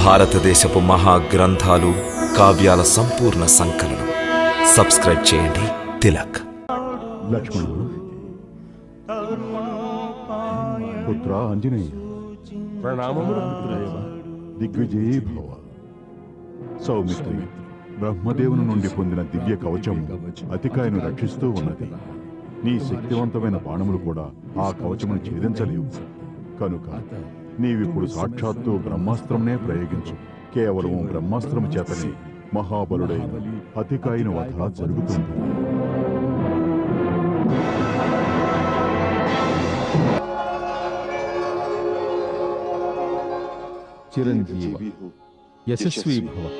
భారతదేశపు మహా గ్రంథాలు కావ్యాల సంపూర్ణ సంకలనం. సబ్స్క్రైబ్ చేయండి. తిలక్. లక్ష్మణుడు పుత్ర ఆంజనేయ. ప్రణామములు పుత్రదేవ దిగ్విజయీ భవ. సౌమిత్రి బ్రహ్మదేవుని నుండి పొందిన దివ్య కవచం అతికాయను రక్షిస్తూ ఉన్నది. నీ శక్తివంతమైన బాణములు కూడా ఆ కవచమును ఛేదించలేవు. కనుక నీవిప్పుడు సాక్షాత్తు బ్రహ్మాస్త్రంనే ప్రయోగించు. కేవలం బ్రహ్మాస్త్రం చేతనే మహాబలుడైన అతికాయిన వధ జరుగుతుంది. చిరంజీవి యశస్వి భవ.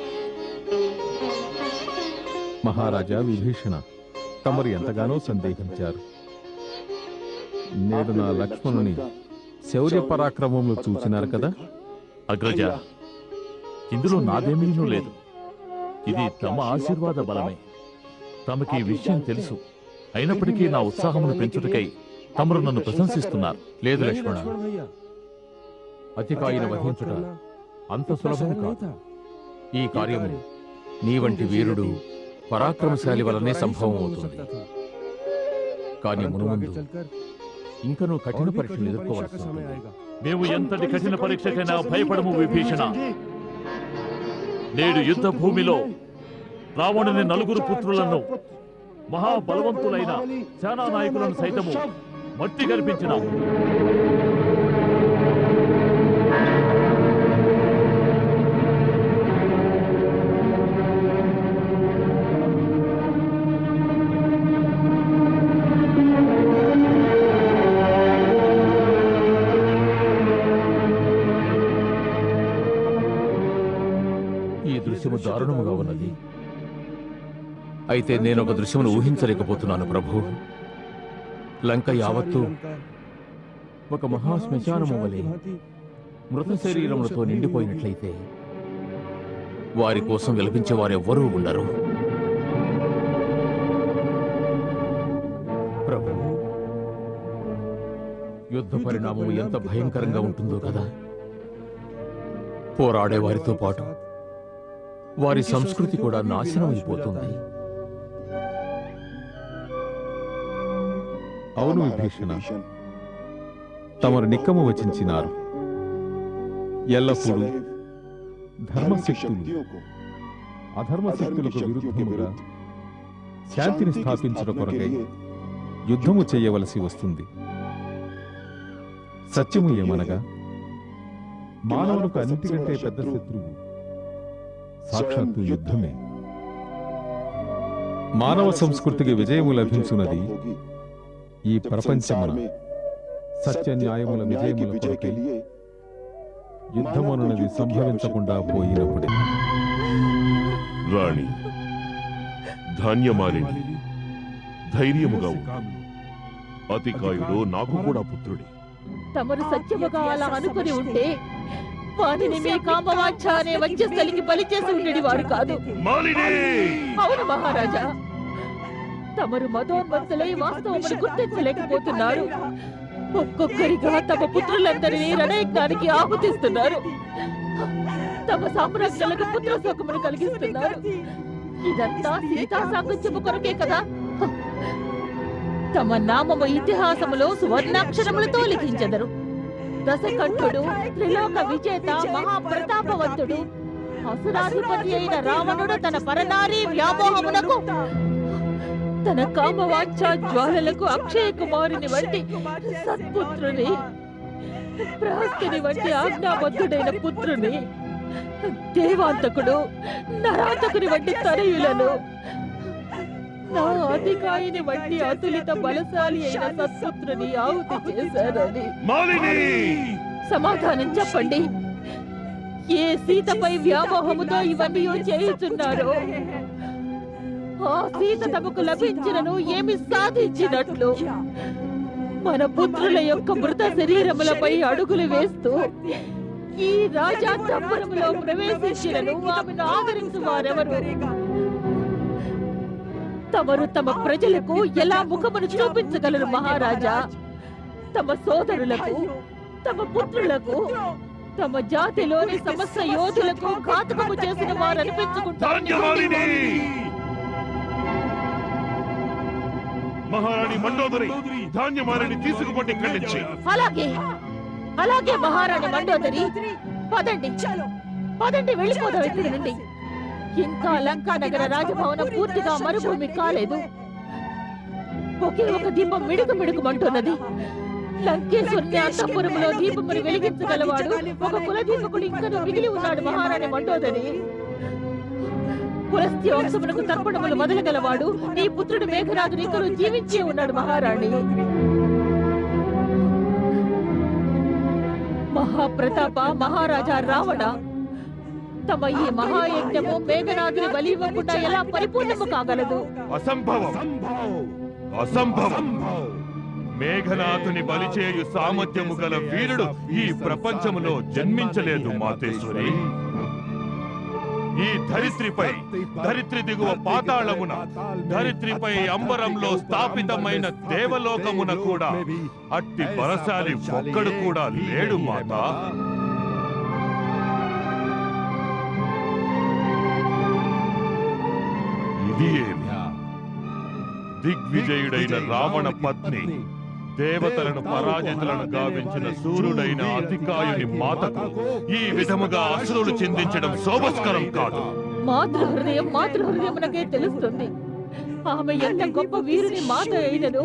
మహారాజా విభీషణ తమరు ఎంతగానో సందేహించారు. నేడు నా లక్ష్మణుని శౌర్య పరాక్రమములు చూసినారు కదా? అగ్రజ ఇందులో నాదేమీనూ లేదు. ఇది తమ ఆశీర్వాద బలమే. తమకి ఈ విషయం తెలుసు. అయినప్పటికీ నా ఉత్సాహమును పెంచుటకై తమరు నన్ను ప్రశంసిస్తున్నారు. లేదు లక్ష్మణ. అతికాయిన వధించుట అంత సులభం కాదు. ఈ కార్యము నీ వంటి వీరుడు పరాక్రమశాలి వలనే సంభవం అవుతుంది కానీ మునుముందు ఇంకనూ కఠిన పరీక్షలు ఎదుర్కోవలసి ఉంటుంది. మేము ఎంతటి కఠిన పరీక్షకైనా భయపడము విభీషణ. నేడు యుద్ధ భూమిలో రావణుని నలుగురు పుత్రులను మహాబలవంతులైన సేనా నాయకులను సైతము మట్టి గర్పించినాము అయితే నేను ఒక దృశ్యమును ఊహించలేకపోతున్నాను ప్రభు. లంక యావత్తు ఒక మహాశ్మశానము వలె మృత శరీరములతో నిండిపోయినట్లయితే వారి కోసం విలపించే వారెవ్వరూ ఉండరు. ప్రభు యుద్ధ పరిణామం ఎంత భయంకరంగా ఉంటుందో కదా. పోరాడే వారితో పాటు వారి సంస్కృతి కూడా నాశనం అయిపోతుంది అవును విభీషణ. తమరు నిక్కము వచించినారు. ఎల్లప్పుడూ ధర్మశక్తులు అధర్మశక్తులకు విరుద్ధముగా శాంతిని స్థాపించడం కొరకై యుద్ధము చేయవలసి వస్తుంది. సత్యము ఏమనగా మానవులకు అన్నిటికంటే పెద్ద శత్రువు సాక్షాత్తు యుద్ధమే. మానవ సంస్కృతికి విజయము లభించున్నది ఈ ప్రపంచమున సత్య న్యాయముల విజయముల కొరకై యుద్ధమనున్నది సంభవించకుండా పోయినప్పుడే. రాణి ధాన్యమాలిని ధైర్యముగా. అతికాయుడు నాకు కూడా పుత్రుడే. తమరు సత్యముగా అలా అనుకుని ఉంటే వారిని మీ కామవాంఛ అనే వంచస్థలికి బలి చేసి ఉండేది వారు కాదు. మాలిని! అవును మహారాజా. తమరు మతోన్మత్తులై వాస్తవమును గుర్తించలేకపోతున్నారు. ఒక్కొక్కరిగా తమ పుత్రులందరినీ రణయజ్ఞానికి ఆహుతిస్తున్నారు. తమ సామ్రాజ్యాలకు పుత్ర శోకమును కలిగిస్తున్నారు. ఇదంతా సీతా సాంగత్యము కొరకే కదా? తమ నామము ఇతిహాసములో సువర్ణాక్షరములతో లిఖించెదరు. దశకంఠుడు త్రిలోక విజేత మహాప్రతాపవంతుడు అసురాధిపతి అయిన రావణుడు తన పరనారీ వ్యామోహమునకు తన కామవాంఛ జ్వాలలకు అక్షయ కుమారుని వంటి సత్పుత్రుని ప్రహస్తుని వంటి ఆజ్ఞాబద్ధుడైన పుత్రుని దేవాంతకుడు నరాంతకుని వంటి తనయులను నా అధికారిని వంటి అతులిత బలశాలి అయిన సత్పుత్రుని ఆహుతి చేశారని. సమాధానం చెప్పండి. ఏ సీతపై వ్యామోహముతో ఇవన్నీ చేయుచున్నారో? ఆ సీత తమకు లభించినను ఏమి సాధించినట్లు? మన పుత్రుల యొక్క మృత శరీరములపై అడుగులు వేస్తూ ఈ రాజా రాజాంతపురములో ప్రవేశించినను ఆమెను ఆదరించు వారెవరు తమరు తమ ప్రజలకు ఎలా ముఖమును చూపించగలరు మహారాజా? తమ సోదరులకు తమ పుత్రులకు తమ జాతిలోని సమస్త యోధులకు ఘాతకము చేసిన వారు అనిపించుకుంటారు మహారాణి మండోదరి ధాన్యమాలిని తీసుకుపోండి ఇక్కడి నుంచి అలాగే. అలాగే మహారాణి మండోదరి. పదండి. పదండి వెళ్ళిపోదాం ఇక్కడి నుండి? ఇంకా లంకా నగర రాజభవనం పూర్తిగా మరుభూమి కాలేదు. ఒకే ఒక దీపం మిడుకు మిడుకుమంటున్నది లంకేశ్వరుని అంతఃపురంలో దీపమును వెలిగించగలవాడు. ఒక కుల దీపకుడు ఇంకను మిగిలి ఉన్నాడు మహారాణి మండోదరి. పులస్త్య వంశమునకు తర్పణములు మొదలగలవాడు నీ పుత్రుడు మేఘరాజు ఇంకను జీవించే ఉన్నాడు మహారాణి. మహాప్రతాప మహారాజా రావణ తమ ఈ మహాయజ్ఞము మేఘనాథుని బలి ఇవ్వకుండా ఎలా పరిపూర్ణము కాగలదు? అసంభవం. అసంభవం. మేఘనాథుని బలిచేయు సామర్థ్యము గల వీరుడు ఈ ప్రపంచములో జన్మించలేదు మాతేశ్వరి. ఈ ధరిత్రిపై ధరిత్రి దిగువ పాతాళమున ధరిత్రిపై అంబరంలో స్థాపితమైన దేవలోకమున కూడా అట్టి బలశాలి ఒక్కడు కూడా లేడు మాత. ఇది ఏమి? దిగ్విజయుడైన రావణ పత్ని. దేవతలను పరాజితులను గావించిన సూర్యుడైన అతికాయుని మాతకు ఈ విధముగా అసురులు చిందించడం శోభస్కరం కాదు. మాతృ హృదయం మాతృ హృదయమునకే తెలుస్తుంది. ఆమె ఎంత గొప్ప వీరుని మాత అయినను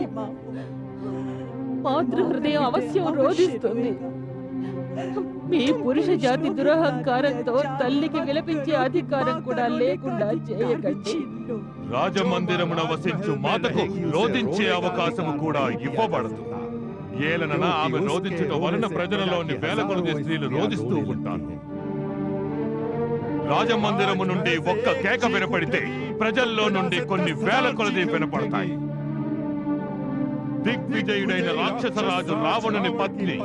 మాతృ హృదయం అవశ్యం రోధిస్తుంది. మీ పురుష జాతి దురహంకారంతో తల్లికి విలపించే అధికారం కూడా లేకుండా చేయకండి. రాజమందిరమున వసించు మాతకు రోధించే అవకాశము కూడా ఇవ్వబడదు. ఏలనన ఆమె రోధించటం వలన ప్రజలలోని వేల కొలది స్త్రీలు రోధిస్తూ ఉంటారు. రాజమందిరము నుండి ఒక్క కేక వినపడితే ప్రజల్లో నుండి కొన్ని వేల కొలది వినపడతాయి. దిగ్విజయుడైన రాక్షసరాజు రావణుని పత్ని.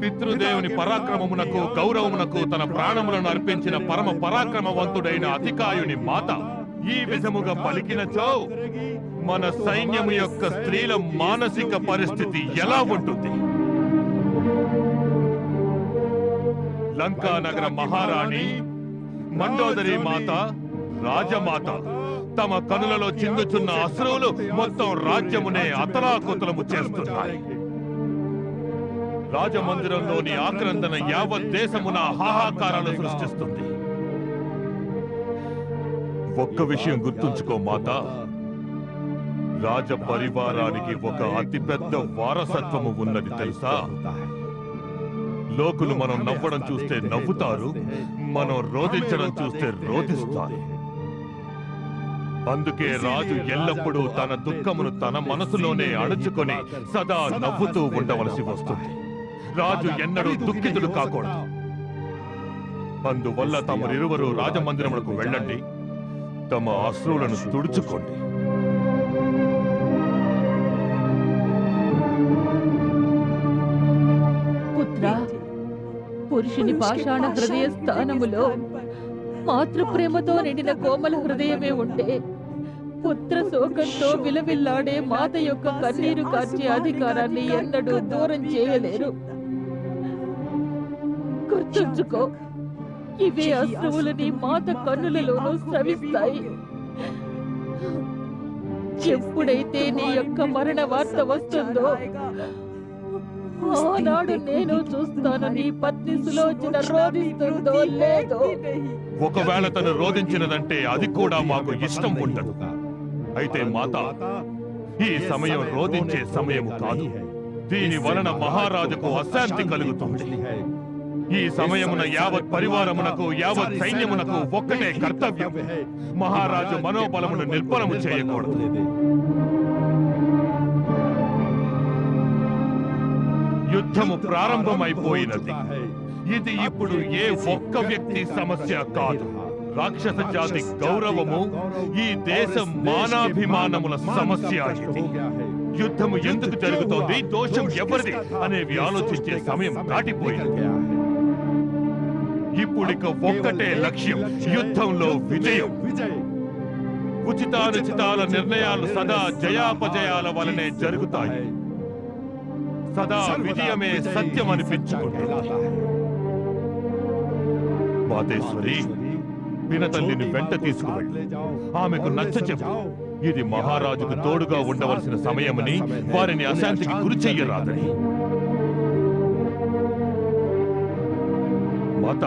పితృదేవుని పరాక్రమమునకు గౌరవమునకు తన ప్రాణములను అర్పించిన పరమ పరాక్రమవంతుడైన అతికాయుని మాత. ఈ విధముగా పలికినచో మన సైన్యము యొక్క స్త్రీల మానసిక పరిస్థితి ఎలా ఉంటుంది? లంకా నగర మహారాణి మండోదరి మాత రాజమాత. తమ కనులలో చిందుచున్న అసురువులు మొత్తం రాజ్యమునే అతలాకుతలము చేస్తున్నాయి. రాజమందిరంలోని ఆక్రందన యావత్ దేశమున హాహాకారాలు సృష్టిస్తుంది. ఒక్క విషయం గుర్తుంచుకో మాత. రాజ పరివారానికి ఒక అతిపెద్ద వారసత్వము ఉన్నది తెలుసా? లోకులు మనం నవ్వడం చూస్తే నవ్వుతారు మనం రోధించడం చూస్తే రోధిస్తారు. అందుకే రాజు ఎల్లప్పుడూ తన దుఃఖమును తన మనసులోనే అణుచుకొని సదా నవ్వుతూ ఉండవలసి వస్తుంది. రాజు ఎన్నడూ దుఃఖితుడు కాకూడదు. అందువల్ల తమరిరువురు రాజమందిరములకు వెళ్ళండి. తమ అశ్రువులను తుడుచుకోండి. పుత్ర పురుషుని పాషాణ హృదయ స్థానములో మాతృప్రేమతో నిండిన కోమల హృదయమే ఉంటే పుత్ర శోకంతో విలవిల్లాడే మాత యొక్క కన్నీరు కార్చే అధికారాన్ని ఎన్నడూ దూరం చేయలేరు. గుర్తుంచుకో ఇవే అశ్రువులని మాత కన్నులలోనూ స్రవిస్తాయి. ఎప్పుడైతే నీ యొక్క మరణ వార్త వస్తుందో ఆనాడు నేను చూస్తాను నీ పత్ని సులోచన రోధిస్తుందో లేదో. ఒకవేళ తను రోధించినదంటే అది కూడా మాకు ఇష్టం ఉండదు. అయితే మాత ఈ సమయం రోధించే సమయం కాదు. దీని వలన మహారాజుకు అశాంతి కలుగుతుంది. ఈ సమయమున యావత్ పరివారమునకు యావత్ సైన్యమునకు ఒక్కటే కర్తవ్యం. మహారాజు మనోబలమును నిర్బలము చేయకూడదు. యుద్ధము ప్రారంభమైపోయినది. ఇది ఇప్పుడు ఏ ఒక్క వ్యక్తి సమస్య కాదు. రాక్షస జాతి గౌరవము ఈ దేశం మానాభిమానముల సమస్య ఇది యుద్ధము ఎందుకు జరుగుతోంది? దోషం ఎవరిది? అనేవి ఆలోచించే సమయం దాటిపోయింది. ఇప్పుడిక ఒక్కటే లక్ష్యం యుద్ధంలో విజయం. ఉచితానుచితాల నిర్ణయాలు సదా జయాపజయాల వలనే మాతేశ్వరి పినతల్లిని వెంట తీసుకువెళ్ళు. ఆమెకు నచ్చ చెప్పు. ఇది మహారాజుకు తోడుగా ఉండవలసిన సమయమని వారిని అశాంతికి గురి చెయ్యరాదని. మాత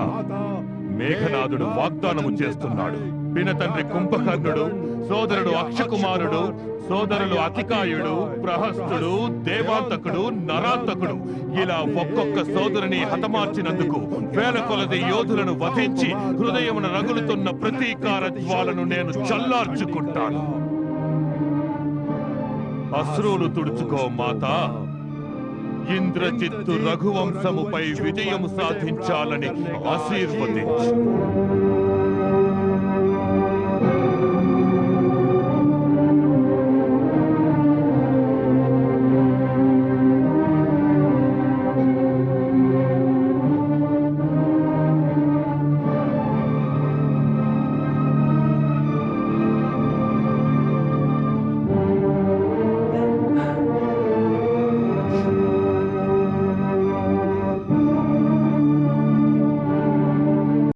మేఘనాథుడు వాగ్దానము చేస్తున్నాడు. పినతండ్రి కుంభకర్ణుడు సోదరుడు అక్షకుమారుడు సోదరులు అతికాయుడు ప్రహస్తుడు దేవాంతకుడు నరాంతకుడు. ఇలా ఒక్కొక్క సోదరుని హతమార్చినందుకు వేల కొలది యోధులను వధించి హృదయమున రగులుతున్న ప్రతీకార జ్వాలను నేను చల్లార్చుకుంటాను. అశ్రువులు తుడుచుకో మాత. ఇంద్రజిత్తు రఘువంశముపై విజయం సాధించాలని ఆశీర్వదించు.